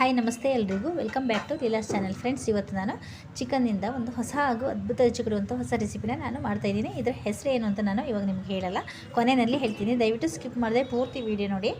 Hi ನಮಸ್ತೆ ಎಲ್ರಿಗೂ. Welcome back to Leela's channel friends ಇವತ್ತು ನಾನು ಚಿಕನ್ನಿಂದ ಒಂದು ಹೊಸ ಹಾಗೂ ಅದ್ಭುತ ರುಚಿಗಿರುವಂಥ ಹೊಸ ರೆಸಿಪಿನ ನಾನು ಮಾಡ್ತಾಯಿದ್ದೀನಿ ಇದರ ಹೆಸರು ಏನು ಅಂತ ನಾನು ಇವಾಗ ನಿಮ್ಗೆ ಹೇಳಲ್ಲ. ಕೊನೆಯಲ್ಲಿ ಹೇಳ್ತೀನಿ. ದಯವಿಟ್ಟು ಸ್ಕಿಪ್ ಮಾಡಿದೆ ಪೂರ್ತಿ ವೀಡಿಯೋ ನೋಡಿ.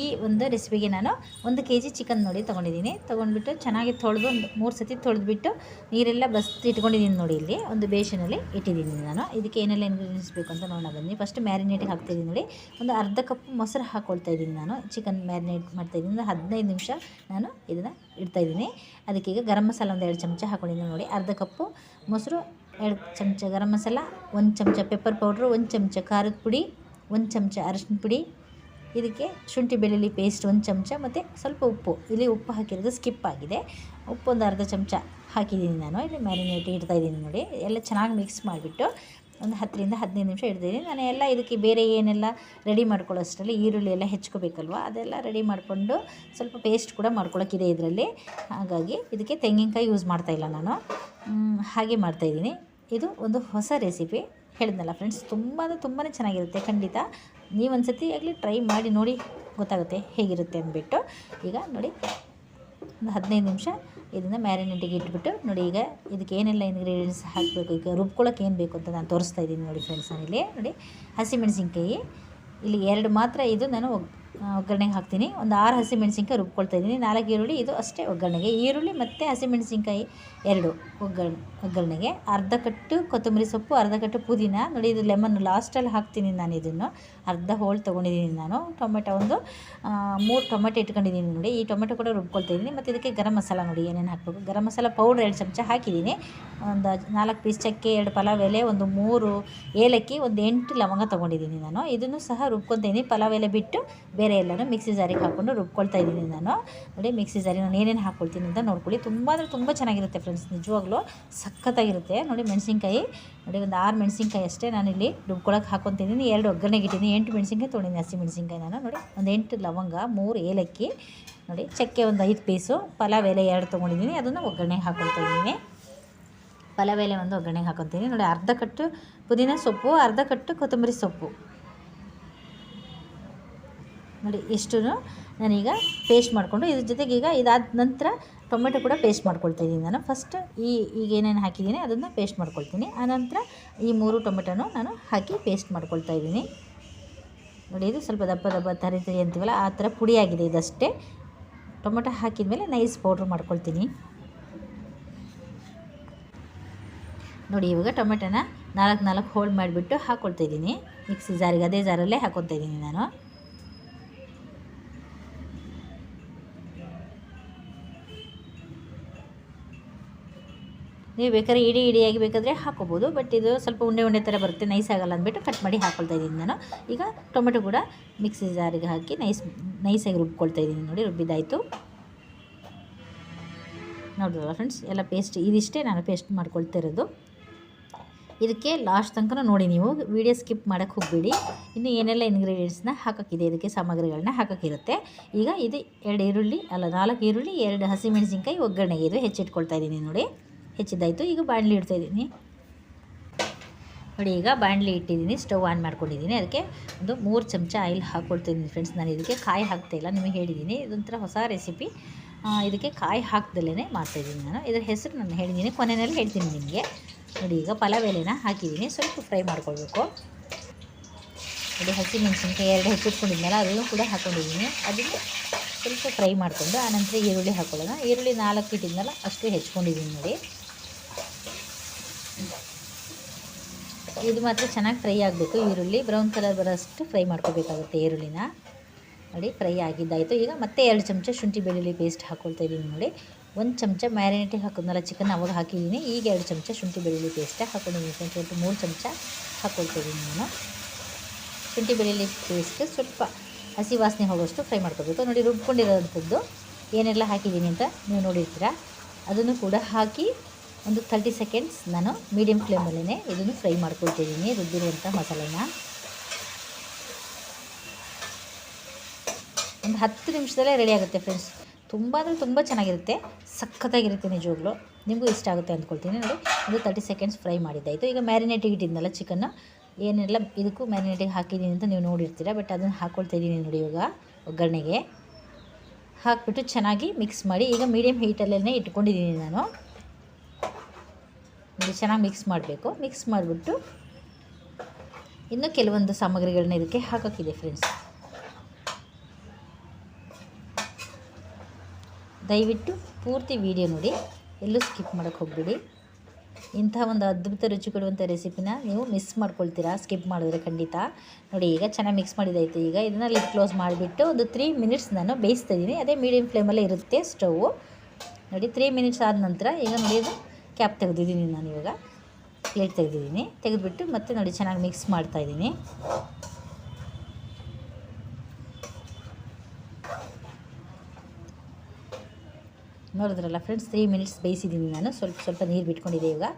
ಈ ಒಂದು ರೆಸಿಪಿಗೆ ನಾನು ಒಂದು ಕೆ ಜಿ ಚಿಕನ್ ನೋಡಿ ತೊಗೊಂಡಿದ್ದೀನಿ. ತೊಗೊಂಡ್ಬಿಟ್ಟು ಚೆನ್ನಾಗಿ ತೊಳೆದು ಒಂದು ಮೂರು ಸತಿ ತೊಳೆದುಬಿಟ್ಟು ನೀರೆಲ್ಲ ಬಸ್ ಇಟ್ಕೊಂಡಿದ್ದೀನಿ ನೋಡಿ ಇಲ್ಲಿ. ಒಂದು ಬೇಷನಲ್ಲಿ ಇಟ್ಟಿದ್ದೀನಿ ನಾನು. ಇದಕ್ಕೆ ಏನೆಲ್ಲ ಇಂಗ್ರೀಡಿಯೆಂಟ್ಸ್ ಬೇಕು ಅಂತ ನೋಡೋಣ. ಬನ್ನಿ. ಫಸ್ಟ್ ಮ್ಯಾರಿನೇಟಿಗೆ ಹಾಕ್ತಾಯಿದ್ದೀನಿ ನೋಡಿ. ಒಂದು ಅರ್ಧ ಕಪ್ ಮೊಸರು ಹಾಕ್ಕೊಳ್ತಾ ಇದ್ದೀನಿ ನಾನು. ಚಿಕನ್ ಮ್ಯಾರಿನೇಟ್ ಮಾಡ್ತಾಯಿದ್ದೀನಿ ಒಂದು ಹದಿನೈದು ನಿಮಿಷ ನಾನು ಇದನ್ನು ಇಡ್ತಾಯಿದ್ದೀನಿ ಅದಕ್ಕೆ ಈಗ ಗರಂ ಮಸಾಲ ಒಂದು ಎರಡು ಚಮಚ ಹಾಕೊಂಡಿದ್ದೀನಿ ನೋಡಿ. ಅರ್ಧ ಕಪ್ಪು ಮೊಸರು, ಎರಡು ಚಮಚ ಗರಂ ಮಸಾಲ, ಒಂದು ಚಮಚ ಪೆಪ್ಪರ್ ಪೌಡ್ರು ಒಂದು ಚಮಚ ಖಾರದ ಪುಡಿ, ಒಂದು ಚಮಚ ಅರಶಿನ ಪುಡಿ. ಇದಕ್ಕೆ ಶುಂಠಿ ಬೆಳ್ಳುಳ್ಳಿ ಪೇಸ್ಟ್ ಒಂದು ಚಮಚ ಮತ್ತು ಸ್ವಲ್ಪ ಉಪ್ಪು. ಇಲ್ಲಿ ಉಪ್ಪು ಹಾಕಿರೋದು ಸ್ಕಿಪ್ ಆಗಿದೆ. ಉಪ್ಪು ಒಂದು ಅರ್ಧ ಚಮಚ ಹಾಕಿದ್ದೀನಿ ನಾನು. ಇಲ್ಲಿ ಮ್ಯಾರಿನೇಟ್ ಇಡ್ತಾ ಇದ್ದೀನಿ ನೋಡಿ. ಎಲ್ಲ ಚೆನ್ನಾಗಿ ಮಿಕ್ಸ್ ಮಾಡಿಬಿಟ್ಟು ಒಂದು ಹತ್ತರಿಂದ ಹದಿನೈದು ನಿಮಿಷ ಇಡ್ತೀನಿ. ನಾನು ಎಲ್ಲ ಇದಕ್ಕೆ ಬೇರೆ ಏನೆಲ್ಲ ರೆಡಿ ಮಾಡ್ಕೊಳ್ಳೋಷ್ಟರಲ್ಲಿ ಈರುಳ್ಳಿ ಎಲ್ಲ ಹೆಚ್ಕೋಬೇಕಲ್ವ? ಅದೆಲ್ಲ ರೆಡಿ ಮಾಡಿಕೊಂಡು ಸ್ವಲ್ಪ ಪೇಸ್ಟ್ ಕೂಡ ಮಾಡ್ಕೊಳ್ಳೋಕ್ಕಿದೆ ಇದರಲ್ಲಿ. ಹಾಗಾಗಿ ಇದಕ್ಕೆ ತೆಂಗಿನಕಾಯಿ ಯೂಸ್ ಮಾಡ್ತಾಯಿಲ್ಲ ನಾನು. ಹಾಗೆ ಮಾಡ್ತಾಯಿದ್ದೀನಿ ಇದು ಒಂದು ಹೊಸ ರೆಸಿಪಿ ಹೇಳಿದ್ನಲ್ಲ ಫ್ರೆಂಡ್ಸ್ ತುಂಬ ಅಂದರೆ ತುಂಬಾ ಚೆನ್ನಾಗಿರುತ್ತೆ, ಖಂಡಿತ. ನೀವು ಒಂದು ಸತಿ ಆಗಲಿ ಟ್ರೈ ಮಾಡಿ ನೋಡಿ ಗೊತ್ತಾಗುತ್ತೆ ಹೇಗಿರುತ್ತೆ ಅಂದ್ಬಿಟ್ಟು. ಈಗ ನೋಡಿ. ಒಂದು ಹದಿನೈದು ನಿಮಿಷ ಇದನ್ನು ಮ್ಯಾರಿನೇಟಿಗೆ ಇಟ್ಬಿಟ್ಟು ನೋಡಿ ಈಗ ಇದಕ್ಕೆ ಏನೆಲ್ಲ ಇಂಗ್ರೀಡಿಯೆಂಟ್ಸ್ ಹಾಕಬೇಕು? ಈಗ ರುಬ್ಕೊಳ್ಳೋಕೆ ಏನು ಬೇಕು ಅಂತ ನಾನು ತೋರಿಸ್ತಾ ಇದ್ದೀನಿ ನೋಡಿ ಫ್ರೆಂಡ್ಸ್ ಇಲ್ಲಿ. ನೋಡಿ ಹಸಿಮೆಣಸಿನ್ಕಾಯಿ ಇಲ್ಲಿ ಎರಡು ಮಾತ್ರ ಇದು ನಾನು ಒಗ್ಗರಣೆಗೆ ಹಾಕ್ತೀನಿ. ಒಂದು ಆರು ಹಸಿಮೆಣಸಿನ್ಕಾಯಿ ರುಬ್ಕೊಳ್ತಾ ಇದ್ದೀನಿ. ನಾಲ್ಕು ಈರುಳ್ಳಿ, ಇದು ಅಷ್ಟೇ ಒಗ್ಗರಣೆಗೆ. ಈರುಳ್ಳಿ ಮತ್ತು ಹಸಿಮೆಣಸಿನ್ಕಾಯಿ ಎರಡು ಒಗ್ಗರಣೆ, ಒಗ್ಗರಣೆಗೆ. ಅರ್ಧ ಕಟ್ಟು ಕೊತ್ತಂಬರಿ ಸೊಪ್ಪು, ಅರ್ಧ ಕಟ್ಟು ಪುದೀನ. ನೋಡಿ, ಇದು ಲೆಮನ್ ಲಾಸ್ಟಲ್ಲಿ ಹಾಕ್ತೀನಿ ನಾನು ಇದನ್ನು. ಅರ್ಧ ಹೋಳು ತೊಗೊಂಡಿದ್ದೀನಿ ನಾನು. ಟೊಮೆಟೊ ಒಂದು ಮೂರು ಟೊಮೆಟೊ ಇಟ್ಕೊಂಡಿದ್ದೀನಿ ನೋಡಿ. ಈ ಟೊಮೆಟೊ ಕೂಡ ರುಬ್ಕೊಳ್ತಾ ಇದ್ದೀನಿ. ಮತ್ತು ಇದಕ್ಕೆ ಗರಂ ಮಸಾಲ ನೋಡಿ, ಏನೇನು ಹಾಕಬೇಕು. ಗರಂ ಮಸಾಲ ಪೌಡ್ರ್ ಎರಡು ಚಮಚ ಹಾಕಿದ್ದೀನಿ. ಒಂದು ನಾಲ್ಕು ಪೀಸ್ ಚಕ್ಕೆ, ಎರಡು ಪಲಾವ್ ಎಲೆ, ಒಂದು ಮೂರು ಏಲಕ್ಕಿ, ಒಂದು ಎಂಟು ಲವಂಗ ತೊಗೊಂಡಿದ್ದೀನಿ ನಾನು. ಇದನ್ನು ಸಹ ರುಬ್ಕೊತೀನಿ ಪಲಾವ್ ಎಲೆ ಬಿಟ್ಟು ಬೇರೆ ಎಲ್ಲನೂ ಮಿಕ್ಸಿ ಜಾರಿಗೆ ಹಾಕ್ಕೊಂಡು ರುಬ್ಕೊಳ್ತಾ ಇದ್ದೀನಿ ನಾನು. ನೋಡಿ, ಮಿಕ್ಸಿ ಜಾರಿ ನಾನು ಏನೇನು ಹಾಕ್ಕೊಳ್ತೀನಿ ಅಂತ ನೋಡ್ಕೊಳ್ಳಿ. ತುಂಬ ಅಂದರೆ ತುಂಬ ಚೆನ್ನಾಗಿರುತ್ತೆ ಫ್ರೆಂಡ್ಸ್ ನಿಜವಾಗ್ಲೂ ಸಖತ್ತಾಗಿರುತ್ತೆ. ನೋಡಿ, ಮೆಣಸಿನ್ಕಾಯಿ. ನೋಡಿ, ಒಂದು ಆರು ಮೆಣಸಿನ್ಕಾಯಿ ಅಷ್ಟೇ ಇಲ್ಲಿ ರುಬ್ಕೊಳಕ್ಕೆ ಹಾಕ್ಕೊತಿದ್ದೀನಿ ಎರಡು ಒಗ್ಗರಣೆಗೆ ಇಟ್ಟಿದ್ದೀನಿ. ಎಂಟು ಮೆಣಸಿನ್ಕಾಯಿ ತೊಗೊಂಡಿನಿ ಹಸಿ ಮೆಣಸಿನ್ಕಾಯಿ ನಾನು. ನೋಡಿ, ಒಂದು ಎಂಟು ಲವಂಗ, ಮೂರು ಏಲಕ್ಕಿ. ನೋಡಿ, ಚಕ್ಕೆ ಒಂದು ಐದು ಪೀಸು. ಪಲಾವ್ ಎಲೆ ಎರಡು ತೊಗೊಂಡಿದ್ದೀನಿ. ಅದನ್ನು ಒಗ್ಗರಣೆಗೆ ಹಾಕ್ಕೊಳ್ತಾ ಇದ್ದೀನಿ. ಪಲಾವ್ ಎಲೆ ಒಂದು ಒಗ್ಗರಣೆಗೆ ಹಾಕೊತೀನಿ ನೋಡಿ, ಅರ್ಧ ಕಟ್ಟು ಪುದೀನ ಸೊಪ್ಪು, ಅರ್ಧ ಕಟ್ಟು ಕೊತ್ತಂಬರಿ ಸೊಪ್ಪು. ನೋಡಿ ಇಷ್ಟು ನಾನೀಗ ಪೇಸ್ಟ್ ಮಾಡಿಕೊಂಡು ಇದ್ರ ಜೊತೆಗೆ ಈಗ ಇದಾದ ನಂತರ ಟೊಮೆಟೊ ಕೂಡ ಪೇಸ್ಟ್ ಮಾಡ್ಕೊಳ್ತಾ ಇದ್ದೀನಿ ನಾನು. ಫಸ್ಟ್ ಈ ಈಗ ಏನೇನು ಹಾಕಿದ್ದೀನಿ ಅದನ್ನು ಪೇಸ್ಟ್ ಮಾಡ್ಕೊಳ್ತೀನಿ. ಆನಂತರ ಈ ಮೂರು ಟೊಮೆಟೊನು ನಾನು ಹಾಕಿ ಪೇಸ್ಟ್ ಮಾಡ್ಕೊಳ್ತಾ ಇದ್ದೀನಿ. ನೋಡಿ, ಇದು ಸ್ವಲ್ಪ ದಪ್ಪ ದಪ್ಪ ತರಿ ತರಿ ಅಂತೀವಲ್ಲ, ಆ ಥರ ಪುಡಿಯಾಗಿದೆ ಇದಷ್ಟೇ. ಟೊಮೆಟೊ ಹಾಕಿದ ಮೇಲೆ ನೈಸ್ ಪೌಡ್ರ್ ಮಾಡ್ಕೊಳ್ತೀನಿ. ನೋಡಿ, ಇವಾಗ ಟೊಮೆಟೊನ ನಾಲ್ಕು ನಾಲ್ಕು ಹೋಲ್ಡ್ ಮಾಡಿಬಿಟ್ಟು ಹಾಕ್ಕೊಳ್ತಾ ಇದ್ದೀನಿ. ಮಿಕ್ಸಿ ಜಾರಿಗೆ, ಅದೇ ಜಾರಲ್ಲೇ ಹಾಕ್ಕೊತಾ ಇದ್ದೀನಿ ನಾನು. ನೀವು ಬೇಕಾದ್ರೆ ಇಡಿ ಇಡಿಯಾಗಿ ಬೇಕಾದರೆ ಹಾಕೋಬೋದು. ಬಟ್ ಇದು ಸ್ವಲ್ಪ ಉಂಡೆ ಉಂಡೆ ಥರ ಬರುತ್ತೆ. ನೈಸ್ ಆಗಲ್ಲ ಅಂದ್ಬಿಟ್ಟು ಕಟ್ ಮಾಡಿ ಹಾಕೊಳ್ತಾ ಇದ್ದೀನಿ ನಾನು. ಈಗ ಟೊಮೆಟೊ ಕೂಡ ಮಿಕ್ಸಿ ಜಾರಿಗೆ ಹಾಕಿ ನೈಸ್ ನೈಸಾಗಿ ರುಬ್ಕೊಳ್ತಾ ಇದ್ದೀನಿ ನೋಡಿ ರುಬ್ಬಿದಾಯಿತು ನೋಡಿದ್ರಲ್ಲ ಫ್ರೆಂಡ್ಸ್ ಎಲ್ಲ ಪೇಸ್ಟ್ ಇದಿಷ್ಟೇ ನಾನು ಪೇಸ್ಟ್ ಮಾಡ್ಕೊಳ್ತಾ ಇರೋದು. ಇದಕ್ಕೆ ಲಾಸ್ಟ್ ತನಕ ನೋಡಿ ನೀವು ವಿಡಿಯೋ ಸ್ಕಿಪ್ ಮಾಡೋಕ್ಕೆ ಹೋಗಬೇಡಿ. ಇನ್ನು ಏನೆಲ್ಲ ಇಂಗ್ರೀಡಿಯೆಂಟ್ಸ್ನ ಹಾಕೋಕ್ಕಿದೆ, ಇದಕ್ಕೆ ಸಾಮಗ್ರಿಗಳನ್ನ ಹಾಕೋಕ್ಕಿರುತ್ತೆ. ಈಗ ಇದು ಎರಡು ಈರುಳ್ಳಿ, ಅಲ್ಲ ನಾಲ್ಕು ಈರುಳ್ಳಿ, ಎರಡು ಹಸಿಮೆಣಸಿನ್ಕಾಯಿ, ಒಗ್ಗರಣೆಗೆ ಇದು ಹೆಚ್ಚಿಟ್ಕೊಳ್ತಾ ಇದ್ದೀನಿ ನೋಡಿ. ಹೆಚ್ಚಿದ್ದಾಯಿತು. ಈಗ ಬಾಣಲಿ ಇಡ್ತಾ ಇದ್ದೀನಿ. ನೋಡಿ, ಈಗ ಬಾಣಲಿ ಇಟ್ಟಿದ್ದೀನಿ. ಸ್ಟವ್ ಆನ್ ಮಾಡ್ಕೊಂಡಿದ್ದೀನಿ. ಅದಕ್ಕೆ ಒಂದು ಮೂರು ಚಮಚ ಆಯಿಲ್ ಹಾಕ್ಕೊಳ್ತಿದ್ದೀನಿ ಫ್ರೆಂಡ್ಸ್. ನಾನು ಇದಕ್ಕೆ ಕಾಯಿ ಹಾಕ್ತಾಯಿಲ್ಲ ನಿಮಗೆ ಹೇಳಿದ್ದೀನಿ. ಇದೊಂಥರ ಹೊಸ ರೆಸಿಪಿ. ಇದಕ್ಕೆ ಕಾಯಿ ಹಾಕ್ದಲೇ ಮಾಡ್ತಾಯಿದ್ದೀನಿ ನಾನು. ಇದರ ಹೆಸರು ನಾನು ಹೇಳಿದ್ದೀನಿ. ಕೊನೆಯಲ್ಲಿ ಹೇಳ್ತೀನಿ ನಿಮಗೆ. ನೋಡಿ, ಈಗ ಪಲಾವ್ ಎಲೆನ ಹಾಕಿದ್ದೀನಿ. ಸ್ವಲ್ಪ ಫ್ರೈ ಮಾಡ್ಕೊಳ್ಬೇಕು. ನೋಡಿ, ಹಸಿ ಮೆಣಸಿನ್ಕಾಯಿ ಎರಡು ಹೆಚ್ಚಿಟ್ಕೊಂಡಿದ್ಮೇಲೆ ಅದನ್ನು ಕೂಡ ಹಾಕ್ಕೊಂಡಿದ್ದೀನಿ ಅದನ್ನು ಸ್ವಲ್ಪ ಫ್ರೈ ಮಾಡಿಕೊಂಡು ಆನಂತರ ಈರುಳ್ಳಿ ಹಾಕ್ಕೊಳ್ಳೋಣ ಈರುಳ್ಳಿ ನಾಲ್ಕು ಇಟ್ಟಿದ್ಮೇಲೆ ಅಷ್ಟು ಹೆಚ್ಕೊಂಡಿದ್ದೀನಿ ನೋಡಿ. ಇದು ಮಾತ್ರ ಚೆನ್ನಾಗಿ ಫ್ರೈ ಆಗಬೇಕು. ಈರುಳ್ಳಿ ಬ್ರೌನ್ ಕಲರ್ ಬರೋಷ್ಟು ಫ್ರೈ ಮಾಡ್ಕೋಬೇಕಾಗುತ್ತೆ ಈರುಳ್ಳಿನ. ನೋಡಿ, ಫ್ರೈ ಆಗಿದ್ದಾಯಿತು. ಈಗ ಮತ್ತೆ ಎರಡು ಚಮಚ ಶುಂಠಿ ಬೆಳ್ಳುಳ್ಳಿ ಪೇಸ್ಟ್ ಹಾಕ್ಕೊಳ್ತಾ ಇದ್ದೀನಿ ನೋಡಿ. ಒಂದು ಚಮಚ ಮ್ಯಾರಿನೇಟಿಗೆ ಹಾಕೋದ್ನಲ್ಲ ಚಿಕನ್, ಅವಾಗ ಹಾಕಿದ್ದೀನಿ ಈಗ ಎರಡು ಚಮಚ ಶುಂಠಿ ಬೆಳ್ಳುಳ್ಳಿ ಪೇಸ್ಟ್ ಹಾಕೊಂಡಿದ್ದೀನಿ ಫ್ರೆಂಡ್ಸ್. ಒಟ್ಟು ಮೂರು ಚಮಚ ಹಾಕ್ಕೊಳ್ತಾ ಇದ್ದೀನಿ ನಾನು. ಶುಂಠಿ ಬೆಳ್ಳುಳ್ಳಿ ಪೇಸ್ಟ್ ಸ್ವಲ್ಪ ಹಸಿ ವಾಸನೆ ಹೋಗೋಷ್ಟು ಫ್ರೈ ಮಾಡ್ಕೋಬೇಕು. ನೋಡಿ, ರುಬ್ಕೊಂಡಿರೋಂಥದ್ದು ಏನೆಲ್ಲ ಹಾಕಿದ್ದೀನಿ ಅಂತ ನೀವು ನೋಡಿರ್ತೀರ. ಅದನ್ನು ಕೂಡ ಹಾಕಿ ಒಂದು ತರ್ಟಿ ಸೆಕೆಂಡ್ಸ್ ನಾನು ಮೀಡಿಯಂ ಫ್ಲೇಮಲ್ಲೇ ಇದನ್ನು ಫ್ರೈ ಮಾಡ್ಕೊಳ್ತಿದ್ದೀನಿ ರುಬ್ಬಿರುವಂಥ ಮಸಾಲೆನ. ಒಂದು ಹತ್ತು ನಿಮಿಷದಲ್ಲೇ ರೆಡಿ ಆಗುತ್ತೆ ಫ್ರೆಂಡ್ಸ್ ತುಂಬ ಅಂದರೆ ತುಂಬ ಚೆನ್ನಾಗಿರುತ್ತೆ. ಸಖತ್ತಾಗಿರುತ್ತೆ ನಿಜವಾಗ್ಲೂ. ನಿಮಗೂ ಇಷ್ಟ ಆಗುತ್ತೆ ಅಂದ್ಕೊಳ್ತೀನಿ. ನೋಡಿ, ಒಂದು ತರ್ಟಿ ಸೆಕೆಂಡ್ಸ್ ಫ್ರೈ ಮಾಡಿದ್ದಾಯಿತು. ಈಗ ಮ್ಯಾರಿನೇಟಿಗೆ ಇಟ್ಟಿದ್ನಲ್ಲ ಚಿಕನ್ನ ಏನೆಲ್ಲ ಇದಕ್ಕೂ ಮ್ಯಾರಿನೇಟಿಗೆ ಹಾಕಿದ್ದೀನಿ ಅಂತ ನೀವು ನೋಡಿರ್ತೀರ ಬಟ್ ಅದನ್ನು ಹಾಕ್ಕೊಳ್ತಾ ಇದ್ದೀನಿ ನೋಡಿ ಇವಾಗ ಒಗ್ಗರಣೆಗೆ. ಹಾಕ್ಬಿಟ್ಟು ಚೆನ್ನಾಗಿ ಮಿಕ್ಸ್ ಮಾಡಿ ಈಗ ಮೀಡಿಯಮ್ ಹೀಟಲ್ಲೇ ಇಟ್ಕೊಂಡಿದ್ದೀನಿ ನಾನು. ನೋಡಿ, ಚೆನ್ನಾಗಿ ಮಿಕ್ಸ್ ಮಾಡಬೇಕು. ಮಿಕ್ಸ್ ಮಾಡಿಬಿಟ್ಟು ಇನ್ನೂ ಕೆಲವೊಂದು ಸಾಮಗ್ರಿಗಳನ್ನ ಇದಕ್ಕೆ ಹಾಕೋಕ್ಕಿದೆ ಫ್ರೆಂಡ್ಸ್ ದಯವಿಟ್ಟು ಪೂರ್ತಿ ವಿಡಿಯೋ ನೋಡಿ. ಎಲ್ಲೂ ಸ್ಕಿಪ್ ಮಾಡೋಕ್ಕೆ ಹೋಗ್ಬೇಡಿ. ಇಂಥ ಒಂದು ಅದ್ಭುತ ರುಚಿ ಕೊಡುವಂಥ ರೆಸಿಪಿನ ನೀವು ಮಿಸ್ ಮಾಡ್ಕೊಳ್ತೀರಾ? ಸ್ಕಿಪ್ ಮಾಡಿದ್ರೆ ಖಂಡಿತ. ನೋಡಿ, ಈಗ ಚೆನ್ನಾಗಿ ಮಿಕ್ಸ್ ಮಾಡಿದೈತೆ ಈಗ ಇದನ್ನು ಲಿಪ್ ಕ್ಲೋಸ್ ಮಾಡಿಬಿಟ್ಟು ಒಂದು ತ್ರೀ ಮಿನಿಟ್ಸ್ ನಾನು ಬೇಯಿಸ್ತಾ ಇದ್ದೀನಿ ಅದೇ ಮೀಡಿಯಮ್ ಫ್ಲೇಮಲ್ಲೇ ಇರುತ್ತೆ ಸ್ಟವ್ ನೋಡಿ ತ್ರೀ ಮಿನಿಟ್ಸ್ ಆದ ನಂತರ ಈಗ ನೋಡಿ ಇದು ಕ್ಯಾಪ್ ತೆಗೆದಿದ್ದೀನಿ ನಾನು ಇವಾಗ. ಪ್ಲೇಟ್ ತೆಗೆದಿದ್ದೀನಿ. ತೆಗೆದುಬಿಟ್ಟು ಮತ್ತೆ ನೋಡಿ ಚೆನ್ನಾಗಿ ಮಿಕ್ಸ್ ಮಾಡ್ತಾಯಿದ್ದೀನಿ ನೋಡಿದ್ರಲ್ಲ ಫ್ರೆಂಡ್ಸ್ ತ್ರೀ ಮಿನಿಟ್ಸ್ ಬೇಯಿಸಿದ್ದೀನಿ ನಾನು. ಸ್ವಲ್ಪ ಸ್ವಲ್ಪ ನೀರು ಬಿಟ್ಕೊಂಡಿದೆ ಇವಾಗ.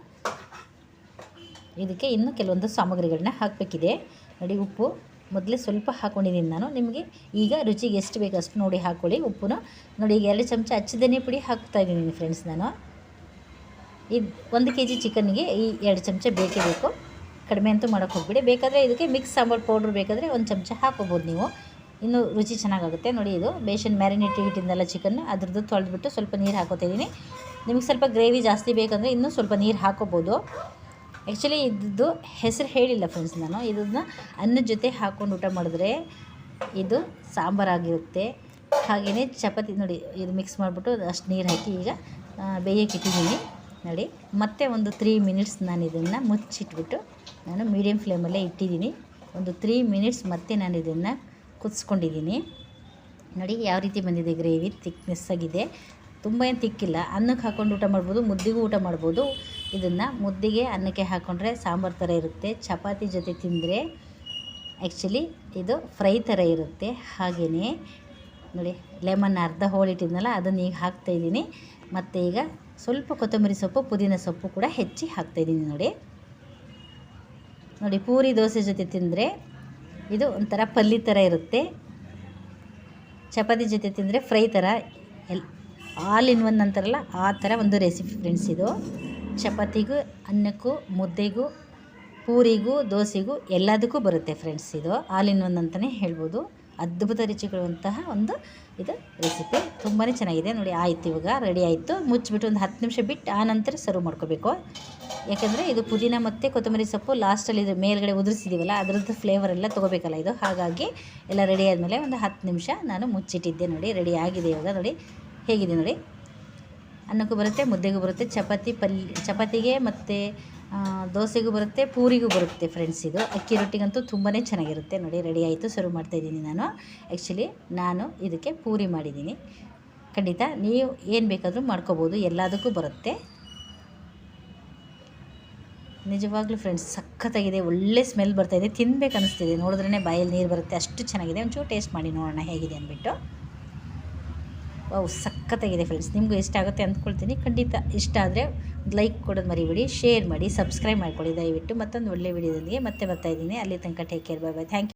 ಇದಕ್ಕೆ ಇನ್ನೂ ಕೆಲವೊಂದು ಸಾಮಗ್ರಿಗಳನ್ನ ಹಾಕಬೇಕಿದೆ. ನೋಡಿ ಉಪ್ಪು. ಮೊದಲೇ ಸ್ವಲ್ಪ ಹಾಕ್ಕೊಂಡಿದ್ದೀನಿ ನಾನು. ನಿಮಗೆ ಈಗ ರುಚಿಗೆ ಎಷ್ಟು ಬೇಕು ಅಷ್ಟು ನೋಡಿ ಹಾಕ್ಕೊಳ್ಳಿ ಉಪ್ಪುನ. ನೋಡಿ ಈಗ ಎರಡು ಚಮಚ ಹಚ್ಚಿದನೇ ಪುಡಿ ಹಾಕ್ತಾ ಇದ್ದೀನಿ ಫ್ರೆಂಡ್ಸ್ ನಾನು. ಇದು ಒಂದು ಕೆ ಜಿ ಚಿಕನ್ನಿಗೆ ಈ ಎರಡು ಚಮಚ ಬೇಕೇ ಬೇಕು. ಕಡಿಮೆ ಅಂತೂ ಮಾಡೋಕ್ಕೆ ಹೋಗ್ಬಿಡಿ. ಬೇಕಾದರೆ ಇದಕ್ಕೆ ಮಿಕ್ಸ್ ಸಾಂಬಾರು ಪೌಡ್ರ್ ಬೇಕಾದರೆ ಒಂದು ಚಮಚ ಹಾಕೋಬೋದು ನೀವು. ಇನ್ನೂ ರುಚಿ ಚೆನ್ನಾಗಾಗುತ್ತೆ. ನೋಡಿ ಇದು ಬೇಷನ್ ಮ್ಯಾರಿನೇಟ್ ಇಟ್ಟಿದ್ದೆಲ್ಲ ಚಿಕನ್ ಅದ್ರದ್ದು ತೊಳೆದ್ಬಿಟ್ಟು ಸ್ವಲ್ಪ ನೀರು ಹಾಕೋತಿದ್ದೀನಿ ನಿಮಗೆ ಸ್ವಲ್ಪ ಗ್ರೇವಿ ಜಾಸ್ತಿ ಬೇಕಂದರೆ ಇನ್ನೂ ಸ್ವಲ್ಪ ನೀರು ಹಾಕೋಬೋದು ಆ್ಯಕ್ಚುಲಿ ಇದ್ದು ಹೆಸರು ಹೇಳಿಲ್ಲ ಫ್ರೆಂಡ್ಸ್ ನಾನು. ಇದನ್ನು ಅನ್ನದ ಜೊತೆ ಹಾಕ್ಕೊಂಡು ಊಟ ಮಾಡಿದ್ರೆ ಇದು ಸಾಂಬಾರಾಗಿರುತ್ತೆ ಹಾಗೆಯೇ ಚಪಾತಿ ನೋಡಿ ಇದು ಮಿಕ್ಸ್ ಮಾಡಿಬಿಟ್ಟು ಅಷ್ಟು ನೀರು ಹಾಕಿ ಈಗ ಬೇಯಕ್ಕೆ ಇಟ್ಟಿದ್ದೀನಿ. ನೋಡಿ, ಮತ್ತೆ ಒಂದು ತ್ರೀ ಮಿನಿಟ್ಸ್ ನಾನು ಇದನ್ನು ಮುಚ್ಚಿಟ್ಬಿಟ್ಟು ನಾನು ಮೀಡಿಯಮ್ ಫ್ಲೇಮಲ್ಲೇ ಇಟ್ಟಿದ್ದೀನಿ. ಒಂದು ತ್ರೀ ಮಿನಿಟ್ಸ್ ಮತ್ತೆ ನಾನು ಇದನ್ನು ಕುದಿಸ್ಕೊಂಡಿದ್ದೀನಿ. ನೋಡಿ, ಯಾವ ರೀತಿ ಬಂದಿದೆ ಗ್ರೇವಿ ತಿಕ್ನೆಸ್ ಆಗಿದೆ. ತುಂಬ ಏನು ತಿಕ್ಕಿಲ್ಲ. ಅನ್ನಕ್ಕೆ ಹಾಕ್ಕೊಂಡು ಊಟ ಮಾಡ್ಬೋದು, ಮುದ್ದೆಗೂ ಊಟ ಮಾಡ್ಬೋದು. ಇದನ್ನು ಮುದ್ದೆಗೆ ಅನ್ನಕ್ಕೆ ಹಾಕ್ಕೊಂಡ್ರೆ ಸಾಂಬಾರು ಥರ ಇರುತ್ತೆ. ಚಪಾತಿ ಜೊತೆ ತಿಂದರೆ ಆ್ಯಕ್ಚುಲಿ ಇದು ಫ್ರೈ ಥರ ಇರುತ್ತೆ. ಹಾಗೆಯೇ ನೋಡಿ ಲೆಮನ್ ಅರ್ಧ ಹೋಳಿಟ್ಟಿದ್ನಲ್ಲ ಅದನ್ನು ಈಗ ಹಾಕ್ತಾಯಿದ್ದೀನಿ ಮತ್ತು ಈಗ ಸ್ವಲ್ಪ ಕೊತ್ತಂಬರಿ ಸೊಪ್ಪು, ಪುದೀನ ಸೊಪ್ಪು ಕೂಡ ಹೆಚ್ಚಿ ಹಾಕ್ತಾಯಿದ್ದೀನಿ ನೋಡಿ. ನೋಡಿ, ಪೂರಿ ದೋಸೆ ಜೊತೆ ತಿಂದರೆ ಇದು ಒಂಥರ ಪಲ್ಲಿ ಥರ ಇರುತ್ತೆ. ಚಪಾತಿ ಜೊತೆ ತಿಂದರೆ ಫ್ರೈ ಥರ ಎಲ್, ಆಲ್ ಇನ್ ಒನ್ ಅಂತಾರಲ್ಲ, ಆ ಥರ ಒಂದು ರೆಸಿಪಿ ಫ್ರೆಂಡ್ಸ್ ಇದು. ಚಪಾತಿಗೂ, ಅನ್ನಕ್ಕೂ, ಮುದ್ದೆಗೂ, ಪೂರಿಗೂ, ದೋಸೆಗೂ ಎಲ್ಲದಕ್ಕೂ ಬರುತ್ತೆ ಫ್ರೆಂಡ್ಸ್ ಇದು. ಆಲ್ ಇನ್ ಒನ್ ಅಂತಲೇ ಹೇಳ್ಬೋದು. ಅದ್ಭುತ ರುಚಿಗೊಳ್ಳುವಂತಹ ಒಂದು ಇದು ರೆಸಿಪಿ ತುಂಬಾ ಚೆನ್ನಾಗಿದೆ. ನೋಡಿ, ಆಯಿತು ಇವಾಗ ರೆಡಿ ಆಯಿತು. ಮುಚ್ಚಿಬಿಟ್ಟು ಒಂದು ಹತ್ತು ನಿಮಿಷ ಬಿಟ್ಟು ಆ ನಂತರ ಸರ್ವ್ ಮಾಡ್ಕೋಬೇಕು. ಯಾಕೆಂದರೆ ಇದು ಪುದೀನ ಮತ್ತು ಕೊತ್ತಂಬರಿ ಸೊಪ್ಪು ಲಾಸ್ಟಲ್ಲಿ ಇದು ಮೇಲ್ಗಡೆ ಉದುರಿಸಿದ್ದೀವಲ್ಲ ಅದರದ್ದು ಫ್ಲೇವರ್ ಎಲ್ಲ ತೊಗೋಬೇಕಲ್ಲ ಇದು. ಹಾಗಾಗಿ ಎಲ್ಲ ರೆಡಿ ಆದಮೇಲೆ ಒಂದು ಹತ್ತು ನಿಮಿಷ ನಾನು ಮುಚ್ಚಿಟ್ಟಿದ್ದೆ ನೋಡಿ ರೆಡಿ ಆಗಿದೆ ಇವಾಗ ನೋಡಿ. ಹೇಗಿದೆ ನೋಡಿ? ಅನ್ನಕ್ಕೂ ಬರುತ್ತೆ, ಮುದ್ದೆಗೂ ಬರುತ್ತೆ. ಚಪಾತಿ ಪಲ್ಯ ಚಪಾತಿಗೆ ಮತ್ತು ದೋಸೆಗೂ ಬರುತ್ತೆ, ಪೂರಿಗೂ ಬರುತ್ತೆ ಫ್ರೆಂಡ್ಸ್ ಇದು. ಅಕ್ಕಿ ರೊಟ್ಟಿಗಂತೂ ತುಂಬಾ ಚೆನ್ನಾಗಿರುತ್ತೆ. ನೋಡಿ ರೆಡಿ ಆಯಿತು ಸರ್ವ್ ಮಾಡ್ತಾಯಿದ್ದೀನಿ ನಾನು. ಆ್ಯಕ್ಚುಲಿ ನಾನು ಇದಕ್ಕೆ ಪೂರಿ ಮಾಡಿದ್ದೀನಿ. ಖಂಡಿತ ನೀವು ಏನು ಬೇಕಾದರೂ ಮಾಡ್ಕೋಬೋದು, ಎಲ್ಲದಕ್ಕೂ ಬರುತ್ತೆ. ನಿಜವಾಗ್ಲೂ ಫ್ರೆಂಡ್ಸ್ ಸಖತ್ತಾಗಿದೆ, ಒಳ್ಳೆ ಸ್ಮೆಲ್ ಬರ್ತಾಯಿದೆ ತಿನ್ಬೇಕು ಅನಿಸ್ತಿದೆ. ನೋಡಿದ್ರೇ ಬಾಯಲ್ಲಿ ನೀರು ಬರುತ್ತೆ, ಅಷ್ಟು ಚೆನ್ನಾಗಿದೆ. ಒಂಚೂರು ಟೇಸ್ಟ್ ಮಾಡಿ ನೋಡೋಣ, ಹೇಗಿದೆ ಅಂದ್ಬಿಟ್ಟು. ವಾವ್, ಸಖತ್ತಾಗಿದೆ ಫ್ರೆಂಡ್ಸ್ ನಿಮಗೂ ಇಷ್ಟ ಆಗುತ್ತೆ ಅಂದ್ಕೊಳ್ತೀನಿ. ಖಂಡಿತ ಇಷ್ಟ ಆದರೆ ಲೈಕ್ ಕೊಡೋದು ಮರಿಬೇಡಿ ಶೇರ್ ಮಾಡಿ ಸಬ್ಸ್ಕ್ರೈಬ್ ಮಾಡ್ಕೊಳ್ಳಿ ದಯವಿಟ್ಟು. ಮತ್ತೊಂದು ಒಳ್ಳೆ ವಿಡಿಯೋದೊಂದಿಗೆ ಮತ್ತೆ ಬರ್ತಾಯಿದ್ದೀನಿ ಅಲ್ಲಿ ತನಕ take care bye bye thank you